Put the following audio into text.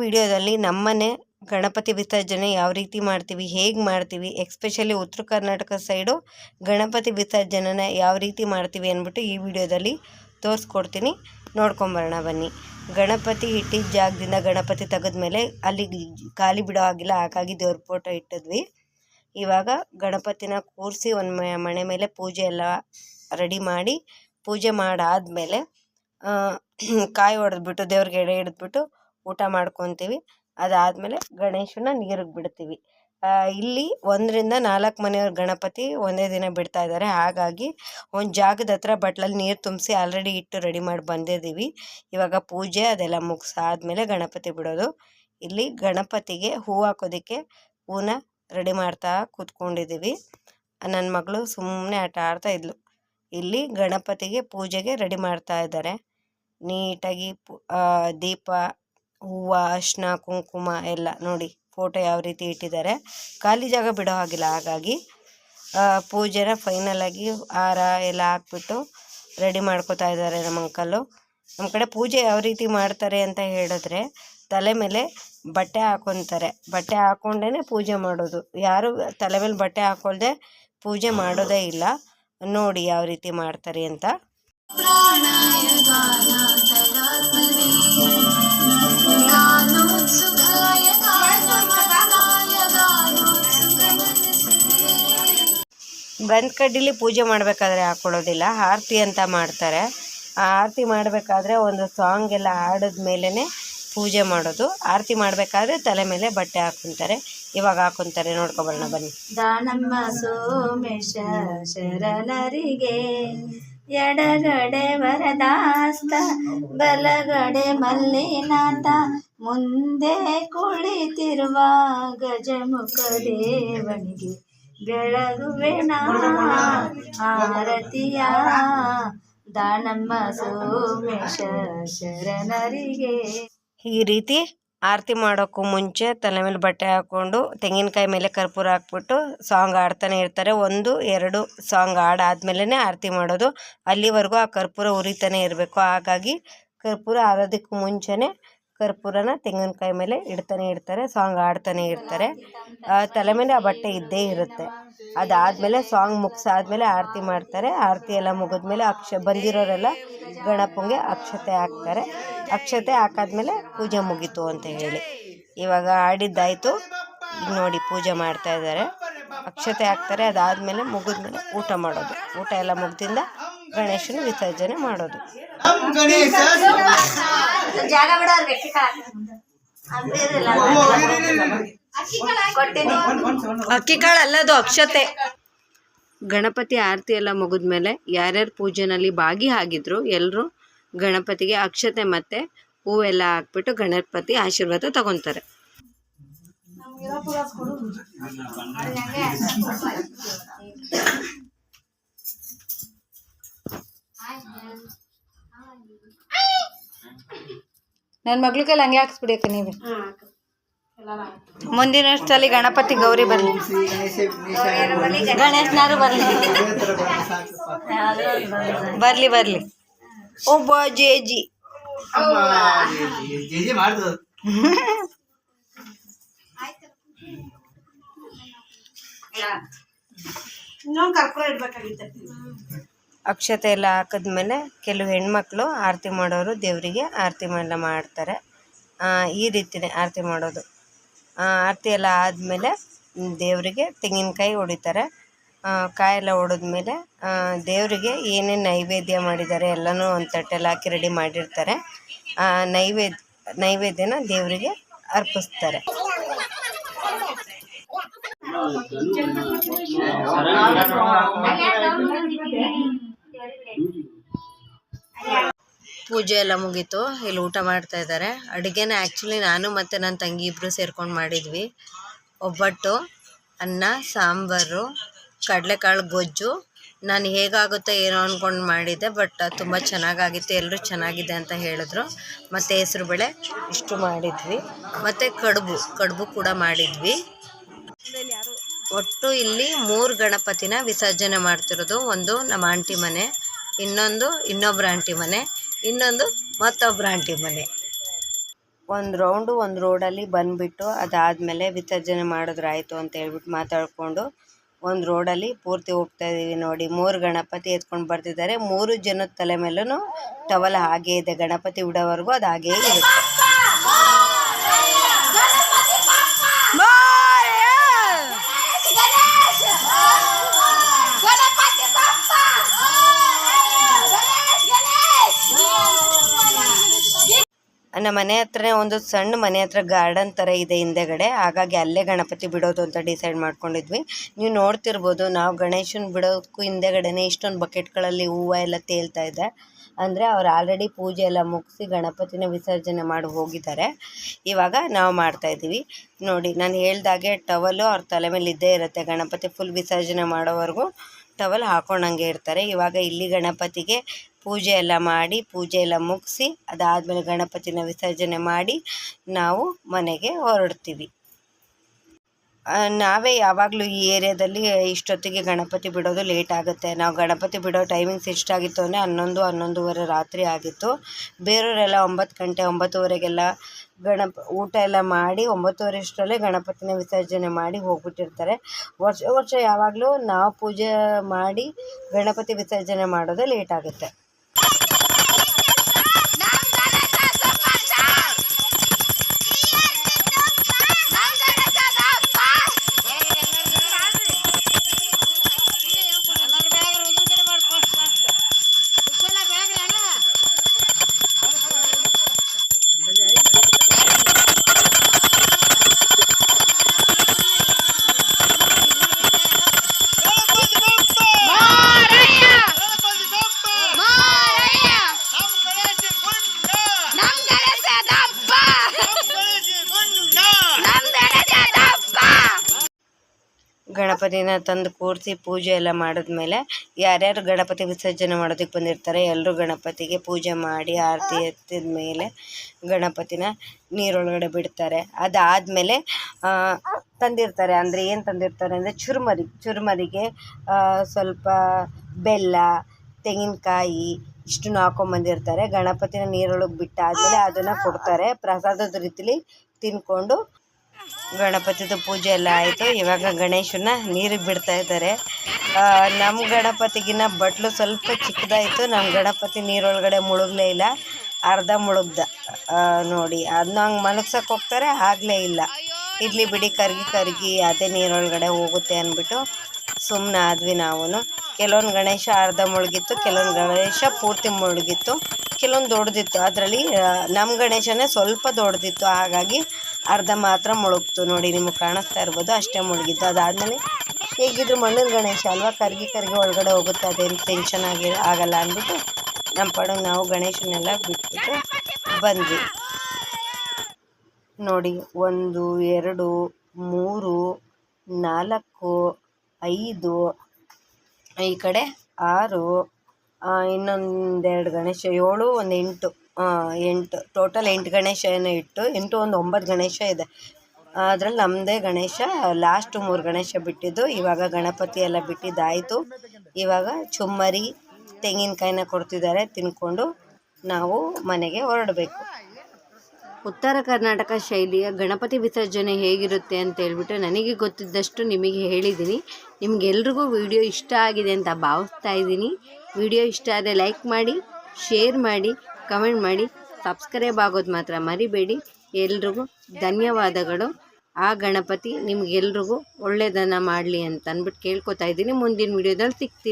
ವಿಡಿಯೋದಲ್ಲಿ ನಮ್ಮನೆ ಗಣಪತಿ ವಿಸರ್ಜನೆ ಯಾವ ರೀತಿ ಮಾಡ್ತೀವಿ, ಹೇಗೆ ಮಾಡ್ತೀವಿ ಎಕ್ಸ್ಪೆಷಲಿ ಉತ್ತರ ಕರ್ನಾಟಕ ಸೈಡು ಗಣಪತಿ ವಿಸರ್ಜನೆನ ಯಾವ ರೀತಿ ಮಾಡ್ತೀವಿ ಅಂದ್ಬಿಟ್ಟು ಈ ವಿಡಿಯೋದಲ್ಲಿ ತೋರಿಸ್ಕೊಡ್ತೀನಿ. ನೋಡ್ಕೊಂಬರೋಣ ಬನ್ನಿ. ಗಣಪತಿ ಇಟ್ಟಿದ್ದ ಜಾಗದಿಂದ ಗಣಪತಿ ತೆಗೆದ್ಮೇಲೆ ಅಲ್ಲಿ ಖಾಲಿ ಬಿಡೋ ಆಗಿಲ್ಲ ಹಾಗಾಗಿ ದೇವ್ರ ಫೋಟೋ ಇಟ್ಟಿದ್ವಿ. ಇವಾಗ ಗಣಪತಿನ ಕೂರಿಸಿ ಒಂದು ಮನೆ ಮೇಲೆ ಪೂಜೆ ಎಲ್ಲ ರೆಡಿ ಮಾಡಿ ಪೂಜೆ ಮಾಡಾದಮೇಲೆ ಕಾಯಿ ಹೊಡೆದ್ಬಿಟ್ಟು ದೇವ್ರಿಗೆ ಎಡೆ ಹಿಡಿದ್ಬಿಟ್ಟು ಊಟ ಮಾಡ್ಕೊತೀವಿ. ಅದಾದಮೇಲೆ ಗಣೇಶನ ನೀರಿಗೆ ಬಿಡ್ತೀವಿ. ಇಲ್ಲಿ ಒಂದರಿಂದ ನಾಲ್ಕು ಮನೆಯವ್ರ ಗಣಪತಿ ಒಂದೇ ದಿನ ಬಿಡ್ತಾ ಇದ್ದಾರೆ. ಹಾಗಾಗಿ ಒಂದು ಜಾಗದ ಹತ್ರ ಬಟ್ಲಲ್ಲಿ ನೀರು ತುಂಬಿಸಿ ಆಲ್ರೆಡಿ ಇಟ್ಟು ರೆಡಿ ಮಾಡಿ ಬಂದಿದ್ದೀವಿ. ಇವಾಗ ಪೂಜೆ ಅದೆಲ್ಲ ಮುಗಿಸಾದ್ಮೇಲೆ ಗಣಪತಿ ಬಿಡೋದು. ಇಲ್ಲಿ ಗಣಪತಿಗೆ ಹೂ ಹಾಕೋದಕ್ಕೆ ಹೂನ ರೆಡಿ ಮಾಡ್ತಾ ಕೂತ್ಕೊಂಡಿದ್ದೀವಿ. ನನ್ನ ಮಗಳು ಸುಮ್ಮನೆ ಆಟ ಆಡ್ತಾ ಇದ್ಲು. ಇಲ್ಲಿ ಗಣಪತಿಗೆ ಪೂಜೆಗೆ ರೆಡಿ ಮಾಡ್ತಾ ಇದ್ದಾರೆ. ನೀಟಾಗಿ ದೀಪ ಹೂವು ಅಶ್ನ ಕುಂಕುಮ ಎಲ್ಲ ನೋಡಿ ಫೋಟೋ ಯಾವ ರೀತಿ ಇಟ್ಟಿದ್ದಾರೆ. ಖಾಲಿ ಜಾಗ ಬಿಡೋ ಹಾಗಿಲ್ಲ, ಹಾಗಾಗಿ ಪೂಜೆನ ಫೈನಲಾಗಿ ಹಾರ ಎಲ್ಲ ಹಾಕ್ಬಿಟ್ಟು ರೆಡಿ ಮಾಡ್ಕೋತಾ ಇದ್ದಾರೆ ನಮ್ಮ ಅಂಕಲ್ಲು ನಮ್ಮ ಕಡೆ ಪೂಜೆ ಯಾವ ರೀತಿ ಮಾಡ್ತಾರೆ ಅಂತ ಹೇಳಿದ್ರೆ ತಲೆ ಮೇಲೆ ಬಟ್ಟೆ ಹಾಕೊತಾರೆ. ಬಟ್ಟೆ ಹಾಕ್ಕೊಂಡೇ ಪೂಜೆ ಮಾಡೋದು. ಯಾರು ತಲೆ ಮೇಲೆ ಬಟ್ಟೆ ಹಾಕೊಳ್ದೆ ಪೂಜೆ ಮಾಡೋದೇ ಇಲ್ಲ. ನೋಡಿ ಯಾವ ರೀತಿ ಮಾಡ್ತಾರೆ ಅಂತ. ಗಂಧ ಕಡ್ಡಿಲಿ ಪೂಜೆ ಮಾಡಬೇಕಾದ್ರೆ ಹಾಕ್ಕೊಳ್ಳೋದಿಲ್ಲ ಆರತಿ ಅಂತ ಮಾಡ್ತಾರೆ. ಆ ಆರತಿ ಮಾಡಬೇಕಾದ್ರೆ ಒಂದು ಸಾಂಗ್ ಎಲ್ಲ ಹಾಡಿದ ಮೇಲೇ ಪೂಜೆ ಮಾಡೋದು. ಆರತಿ ಮಾಡಬೇಕಾದ್ರೆ ತಲೆ ಮೇಲೆ ಬಟ್ಟೆ ಹಾಕೊಂತಾರೆ ಇವಾಗ ಹಾಕೊಂತಾರೆ ನೋಡ್ಕೊಬರೋಣ ಬನ್ನಿ. ದಾನಮ್ಮ ಸೋಮೇಶ ಶರಣರಿಗೆ, ಎಡಗಡೆ ವರದಾಸ್ತ, ಬಲಗಡೆ ಮಲ್ಲಿನಾಥ, ಮುಂದೆ ಕುಳಿತಿರುವ ಗಜಮುಖ ದೇವನಿಗೆ. ಬೆಳಗುವೆನ ಆರತಿಯ ದಾನಮ್ಮ ಸೋಮೇಶ ಶರಣರಿಗೆ. ಈ ರೀತಿ ಆರತಿ ಮಾಡೋಕ್ಕೂ ಮುಂಚೆ ತಲೆ ಮೇಲೆ ಬಟ್ಟೆ ಹಾಕ್ಕೊಂಡು ತೆಂಗಿನಕಾಯಿ ಮೇಲೆ ಕರ್ಪೂರ ಹಾಕ್ಬಿಟ್ಟು ಸಾಂಗ್ ಆಡ್ತಾನೆ ಇರ್ತಾರೆ. ಒಂದು, ಎರಡು ಸಾಂಗ್ ಆಡಾದ್ಮೇಲೆ ಆರತಿ ಮಾಡೋದು. ಅಲ್ಲಿವರೆಗೂ ಆ ಕರ್ಪೂರ ಉರಿತಾನೆ ಇರಬೇಕು. ಹಾಗಾಗಿ ಕರ್ಪೂರ ಆರೋದಕ್ಕೂ ಮುಂಚೆನೇ ಕರ್ಪೂರನ ತೆಂಗಿನಕಾಯಿ ಮೇಲೆ ಇಡ್ತಾನೆ ಇರ್ತಾರೆ ಸಾಂಗ್ ಆಡ್ತಾನೆ ಇರ್ತಾರೆ ತಲೆ ಮೇಲೆ ಆ ಬಟ್ಟೆ ಇದ್ದೇ ಇರುತ್ತೆ. ಅದಾದಮೇಲೆ ಸಾಂಗ್ ಮುಗಿಸಾದ್ಮೇಲೆ ಆರತಿ ಮಾಡ್ತಾರೆ. ಆರತಿ ಎಲ್ಲ ಮುಗಿದ್ಮೇಲೆ ಅಕ್ಷ, ಬಂದಿರೋರೆಲ್ಲ ಗಣಪಂಗೆ ಅಕ್ಷತೆ ಹಾಕ್ತಾರೆ. ಅಕ್ಷತೆ ಹಾಕಾದ್ಮೇಲೆ ಪೂಜೆ ಮುಗೀತು ಅಂತ ಹೇಳಿ. ಇವಾಗ ಆಡಿದ್ದಾಯಿತು ನೋಡಿ ಪೂಜೆ ಮಾಡ್ತಾ ಇದ್ದಾರೆ. ಅಕ್ಷತೆ ಹಾಕ್ತಾರೆ. ಅದಾದಮೇಲೆ ಮುಗಿದ್ಮೇಲೆ ಊಟ ಮಾಡೋದು. ಊಟ ಎಲ್ಲ ಮುಗ್ದಿಂದ ಗಣೇಶನ ವಿಸರ್ಜನೆ ಮಾಡೋದು. ಜಾಗ ಅಕ್ಕಿ ಕಾಳು ಅಲ್ಲದು ಅಕ್ಷತೆ ಗಣಪತಿ ಆರತಿ ಎಲ್ಲ ಮುಗಿದ್ಮೇಲೆ ಯಾರ್ಯಾರು ಪೂಜೆನಲ್ಲಿ ಭಾಗಿಯಾಗಿದ್ರು ಎಲ್ಲರೂ ಗಣಪತಿಗೆ ಅಕ್ಷತೆ ಮತ್ತೆ ಹೂವೆಲ್ಲ ಹಾಕ್ಬಿಟ್ಟು ಗಣಪತಿ ಆಶೀರ್ವಾದ ತಗೊತಾರೆ ನನ್ನ ಮಗಳ ಕೈಲಿ ಹಂಗೆ ಹಾಕ್ಸ್ಬಿಡಿ ಅಕ್ಕ ನೀವೇ ಮುಂದಿನ ಸಲ ಗಣಪತಿ ಗೌರಿ ಬರಲಿ. ಗಣೇಶನಾರು ಬರಲಿ. ಬರ್ಲಿ ಬರ್ಲಿ. ಒಬ್ಬ ಜೇಜಿ. ಅಕ್ಷತೆ ಎಲ್ಲ ಹಾಕಿದ್ಮೇಲೆ ಕೆಲವು ಹೆಣ್ಮಕ್ಳು ಆರತಿ ಮಾಡೋರು ದೇವರಿಗೆ ಆರತಿ ಎಲ್ಲ ಮಾಡ್ತಾರೆ. ಈ ರೀತಿನೇ ಆರತಿ ಮಾಡೋದು. ಆರತಿ ಎಲ್ಲ ಆದಮೇಲೆ ದೇವರಿಗೆ ತೆಂಗಿನಕಾಯಿ ಹೊಡಿತಾರೆ. ಕಾಯೆಲ್ಲ ಹೊಡೆದ್ಮೇಲೆ ದೇವರಿಗೆ ಏನೇನು ನೈವೇದ್ಯ ಮಾಡಿದ್ದಾರೆ ಎಲ್ಲನೂ ಒಂದು ತಟ್ಟೆಲ್ಲ ಹಾಕಿ ರೆಡಿ ಮಾಡಿರ್ತಾರೆ. ನೈವೇದ್ಯ ನೈವೇದ್ಯನ ದೇವರಿಗೆ ಅರ್ಪಿಸ್ತಾರೆ. ಪೂಜೆ ಎಲ್ಲ ಮುಗೀತು. ಇಲ್ಲಿ ಊಟ ಮಾಡ್ತಾ ಇದ್ದಾರೆ. ಅಡುಗೆನ ಆ್ಯಕ್ಚುಲಿ ನಾನು ಮತ್ತು ನನ್ನ ತಂಗಿ ಇಬ್ಬರು ಸೇರ್ಕೊಂಡು ಮಾಡಿದ್ವಿ. ಒಬ್ಬಟ್ಟು, ಅನ್ನ, ಸಾಂಬಾರು, ಕಡಲೆಕಾಳು, ಗೊಜ್ಜು. ನಾನು ಹೇಗಾಗುತ್ತೋ ಏನೋ ಅಂದ್ಕೊಂಡು ಮಾಡಿದ್ದೆ ಬಟ್ ತುಂಬ ಚೆನ್ನಾಗಾಗಿತ್ತು. ಎಲ್ಲರೂ ಚೆನ್ನಾಗಿದೆ ಅಂತ ಹೇಳಿದ್ರು. ಮತ್ತು ಹೆಸ್ರುಬೇಳೆ ಇಷ್ಟು ಮಾಡಿದ್ವಿ. ಮತ್ತು ಕಡುಬು ಕಡುಬು ಕೂಡ ಮಾಡಿದ್ವಿ. ಒಟ್ಟು ಇಲ್ಲಿ ಮೂರು ಗಣಪತಿನ ವಿಸರ್ಜನೆ ಮಾಡ್ತಿರೋದು ಒಂದು ನಮ್ಮ ಆಂಟಿ ಮನೆ, ಇನ್ನೊಂದು ಇನ್ನೊಬ್ಬರ ಆಂಟಿ ಮನೆ, ಇನ್ನೊಂದು ಮತ್ತೊಬ್ಬರ ಆಂಟಿ ಮನೆ. ಒಂದು ರೌಂಡು ಒಂದು ರೋಡಲ್ಲಿ ಬಂದುಬಿಟ್ಟು ಅದಾದಮೇಲೆ ವಿಸರ್ಜನೆ ಮಾಡಿದ್ರಾಯಿತು ಅಂತ ಹೇಳ್ಬಿಟ್ಟು ಮಾತಾಡಿಕೊಂಡು ಒಂದು ರೋಡಲ್ಲಿ ಪೂರ್ತಿ ಹೋಗ್ತಾ ಇದ್ದೀವಿ ನೋಡಿ. ಮೂರು ಗಣಪತಿ ಎತ್ಕೊಂಡು ಬರ್ತಿದ್ದಾರೆ. ಮೂರು ಜನದ ತಲೆ ಮೇಲೂ ಟವಲ್ ಹಾಗೇ ಇದೆ. ಗಣಪತಿ ಬಿಡೋವರೆಗೂ ಅದು ಹಾಗೇ ಇರುತ್ತೆ. ನಮ್ಮ ಮನೆ ಹತ್ರನೇ ಒಂದು ಸಣ್ಣ ಮನೆ ಹತ್ರ ಗಾರ್ಡನ್ ಥರ ಇದೆ ಹಿಂದೆಗಡೆ. ಹಾಗಾಗಿ ಅಲ್ಲೇ ಗಣಪತಿ ಬಿಡೋದು ಅಂತ ಡಿಸೈಡ್ ಮಾಡ್ಕೊಂಡಿದ್ವಿ. ನೀವು ನೋಡ್ತಿರ್ಬೋದು, ನಾವು ಗಣೇಶನ ಬಿಡೋಕ್ಕೂ ಹಿಂದೆಗಡೆನೇ ಇಷ್ಟೊಂದು ಬಕೆಟ್ಗಳಲ್ಲಿ ಹೂವು ಎಲ್ಲ ತೇಲ್ತಾ ಇದೆ. ಅಂದರೆ ಅವ್ರು ಆಲ್ರೆಡಿ ಪೂಜೆ ಎಲ್ಲ ಮುಗಿಸಿ ಗಣಪತಿನ ವಿಸರ್ಜನೆ ಮಾಡಿ ಹೋಗಿದ್ದಾರೆ. ಇವಾಗ ನಾವು ಮಾಡ್ತಾಯಿದ್ದೀವಿ ನೋಡಿ, ನಾನು ಹೇಳ್ದಾಗೆ ಟವಲು ಅವ್ರ ತಲೆ ಮೇಲೆ ಇದ್ದೇ ಇರುತ್ತೆ. ಗಣಪತಿ ಫುಲ್ ವಿಸರ್ಜನೆ ಮಾಡೋವರೆಗೂ ಟವಲ್ ಹಾಕೊಂಡಂಗೆ ಇರ್ತಾರೆ. ಇವಾಗ ಇಲ್ಲಿ ಗಣಪತಿಗೆ ಪೂಜೆ ಎಲ್ಲ ಮಾಡಿ, ಪೂಜೆ ಎಲ್ಲ ಮುಗಿಸಿ, ಅದಾದಮೇಲೆ ಗಣಪತಿನ ವಿಸರ್ಜನೆ ಮಾಡಿ ನಾವು ಮನೆಗೆ ಹೊರಡ್ತೀವಿ. ನಾವೇ ಯಾವಾಗಲೂ ಈ ಏರಿಯಾದಲ್ಲಿ ಇಷ್ಟೊತ್ತಿಗೆ ಗಣಪತಿ ಬಿಡೋದು ಲೇಟ್ ಆಗುತ್ತೆ. ನಾವು ಗಣಪತಿ ಬಿಡೋ ಟೈಮಿಂಗ್ಸ್ ಎಷ್ಟಾಗಿತ್ತು ಅಂದರೆ ಹನ್ನೊಂದು, ಹನ್ನೊಂದುವರೆ ರಾತ್ರಿ ಆಗಿತ್ತು. ಬೇರೆಯವರೆಲ್ಲ ಒಂಬತ್ತು ಗಂಟೆ, ಒಂಬತ್ತುವರೆಗೆಲ್ಲ ಗಣಪ, ಊಟ ಎಲ್ಲ ಮಾಡಿ ಒಂಬತ್ತುವರೆ ಅಷ್ಟರಲ್ಲೇ ಗಣಪತಿನ ವಿಸರ್ಜನೆ ಮಾಡಿ ಹೋಗ್ಬಿಟ್ಟಿರ್ತಾರೆ. ವರ್ಷ ವರ್ಷ ಯಾವಾಗಲೂ ನಾವು ಪೂಜೆ ಮಾಡಿ ಗಣಪತಿ ವಿಸರ್ಜನೆ ಮಾಡೋದೇ ಲೇಟ್ ಆಗುತ್ತೆ. ಗಣಪತಿನ ತಂದು ಕೂರಿಸಿ ಪೂಜೆ ಎಲ್ಲ ಮಾಡಿದ್ಮೇಲೆ ಯಾರ್ಯಾರು ಗಣಪತಿ ವಿಸರ್ಜನೆ ಮಾಡೋದಕ್ಕೆ ಬಂದಿರ್ತಾರೆ ಎಲ್ಲರೂ ಗಣಪತಿಗೆ ಪೂಜೆ ಮಾಡಿ ಆರತಿ ಎತ್ತಿದ ಮೇಲೆ ಗಣಪತಿನ ನೀರೊಳಗಡೆ ಬಿಡ್ತಾರೆ. ಅದಾದಮೇಲೆ ತಂದಿರ್ತಾರೆ. ಅಂದರೆ ಏನು ತಂದಿರ್ತಾರೆ ಅಂದರೆ ಚುರುಮರಿ, ಚುರುಮರಿಗೆ ಸ್ವಲ್ಪ ಬೆಲ್ಲ, ತೆಂಗಿನಕಾಯಿ ಇಷ್ಟನ್ನು ಹಾಕೊಂಬಂದಿರ್ತಾರೆ ಗಣಪತಿನ ನೀರೊಳಗೆ ಬಿಟ್ಟಾದಮೇಲೆ ಅದನ್ನು ಕೊಡ್ತಾರೆ. ಪ್ರಸಾದದ ರೀತಿಲಿ ತಿಂದ್ಕೊಂಡು ಗಣಪತಿದು ಪೂಜೆ ಎಲ್ಲ ಆಯಿತು. ಇವಾಗ ಗಣೇಶನ ನೀರಿಗೆ ಬಿಡ್ತಾ ಇದ್ದಾರೆ. ನಮ್ಮ ಗಣಪತಿಗಿನ ಬಟ್ಲು ಸ್ವಲ್ಪ ಚಿಕ್ಕದಾಯಿತು. ನಮ್ಮ ಗಣಪತಿ ನೀರೊಳಗಡೆ ಮುಳುಗಲೇ ಇಲ್ಲ. ಅರ್ಧ ಮುಳುಗ್ದ. ನೋಡಿ ಅದನ್ನ ಹಂಗೆ ಮಲಗ್ಸಕ್ಕೆ ಹೋಗ್ತಾರೆ, ಆಗಲೇ ಇಲ್ಲ. ಇಡ್ಲಿ ಬಿಡಿ, ಕರ್ಗಿ ಕರ್ಗಿ, ಅದೇ ನೀರೊಳಗಡೆ ಹೋಗುತ್ತೆ ಅಂದ್ಬಿಟ್ಟು ಸುಮ್ಮನೆ ಆದ್ವಿ ನಾವು ಕೆಲವೊಂದು ಗಣೇಶ ಅರ್ಧ ಮುಳುಗಿತ್ತು, ಕೆಲವೊಂದು ಗಣೇಶ ಪೂರ್ತಿ ಮುಳುಗಿತ್ತು. ಕೆಲವೊಂದು ದೊಡ್ಡದಿತ್ತು. ಅದರಲ್ಲಿ ನಮ್ಮ ಗಣೇಶನೇ ಸ್ವಲ್ಪ ದೊಡ್ಡದಿತ್ತು. ಹಾಗಾಗಿ ಅರ್ಧ ಮಾತ್ರ ಮುಳುಗ್ತು ನೋಡಿ, ನಿಮಗೆ ಕಾಣಿಸ್ತಾ ಇರ್ಬೋದು, ಅಷ್ಟೇ ಮುಳುಗಿತ್ತು ಅದಾದಮೇಲೆ ಹೇಗಿದ್ರು ಮಣ್ಣಿನ ಗಣೇಶ ಅಲ್ವಾ? ಕರ್ಗಿ ಕರ್ಗಿ ಒಳಗಡೆ ಹೋಗುತ್ತೆ, ಅದೇನು ಟೆನ್ಷನ್ ಆಗಿ ಆಗಲ್ಲ ಅಂದ್ಬಿಟ್ಟು ನಮ್ಮ ಪಡಂಗೆ ನಾವು ಗಣೇಶನೆಲ್ಲ ಬಿಟ್ಬಿಟ್ಟು ಬಂದ್ವಿ. ನೋಡಿ, ಒಂದು, ಎರಡು, ಮೂರು, ನಾಲ್ಕು, ಐದು, ಈ ಕಡೆ ಆರು ಇನ್ನೊಂದೆರಡು ಗಣೇಶ, ಏಳು, ಒಂದು ಎಂಟು ಎಂಟು ಟೋಟಲ್ ಎಂಟು ಗಣೇಶ ಏನೋ ಇಟ್ಟು, ಎಂಟು, ಒಂದು ಒಂಬತ್ತು ಗಣೇಶ ಇದೆ. ಅದ್ರಲ್ಲಿ ನಮ್ಮದೇ ಗಣೇಶ ಲಾಸ್ಟ್ ಮೂರು ಗಣೇಶ ಬಿಟ್ಟಿದ್ದು, ಇವಾಗ ಗಣಪತಿ ಎಲ್ಲ ಬಿಟ್ಟಿದ್ದಾಯಿತು. ಇವಾಗ ಚುಮ್ಮರಿ, ತೆಂಗಿನಕಾಯಿನ ಕೊಡ್ತಿದ್ದಾರೆ, ತಿನ್ಕೊಂಡು ನಾವು ಮನೆಗೆ ಹೊರಡಬೇಕು. ಉತ್ತರ ಕರ್ನಾಟಕ ಶೈಲಿಯ ಗಣಪತಿ ವಿಸರ್ಜನೆ ಹೇಗಿರುತ್ತೆ ಅಂತ ಹೇಳ್ಬಿಟ್ಟು ನನಗೆ ಗೊತ್ತಿದ್ದಷ್ಟು ನಿಮಗೆ ಹೇಳಿದ್ದೀನಿ. ನಿಮಗೆಲ್ರಿಗೂ ವಿಡಿಯೋ ಇಷ್ಟ ಆಗಿದೆ ಅಂತ ಭಾವಿಸ್ತಾ ಇದ್ದೀನಿ. ವಿಡಿಯೋ ಇಷ್ಟ ಆದರೆ ಲೈಕ್ ಮಾಡಿ, ಶೇರ್ ಮಾಡಿ, ಕಮೆಂಟ್ ಮಾಡಿ, ಸಬ್ಸ್ಕ್ರೈಬ್ ಆಗೋದು ಮಾತ್ರ ಮರಿಬೇಡಿ. ಎಲ್ರಿಗೂ ಧನ್ಯವಾದಗಳು. ಆ ಗಣಪತಿ ನಿಮಗೆಲ್ರಿಗೂ ಒಳ್ಳೆಯದನ್ನು ಮಾಡಲಿ ಅಂತ ಅಂದ್ಬಿಟ್ಟು ಕೇಳ್ಕೊತಾ ಇದ್ದೀನಿ. ಮುಂದಿನ ವಿಡಿಯೋದಲ್ಲಿ ಸಿಗ್ತೀನಿ.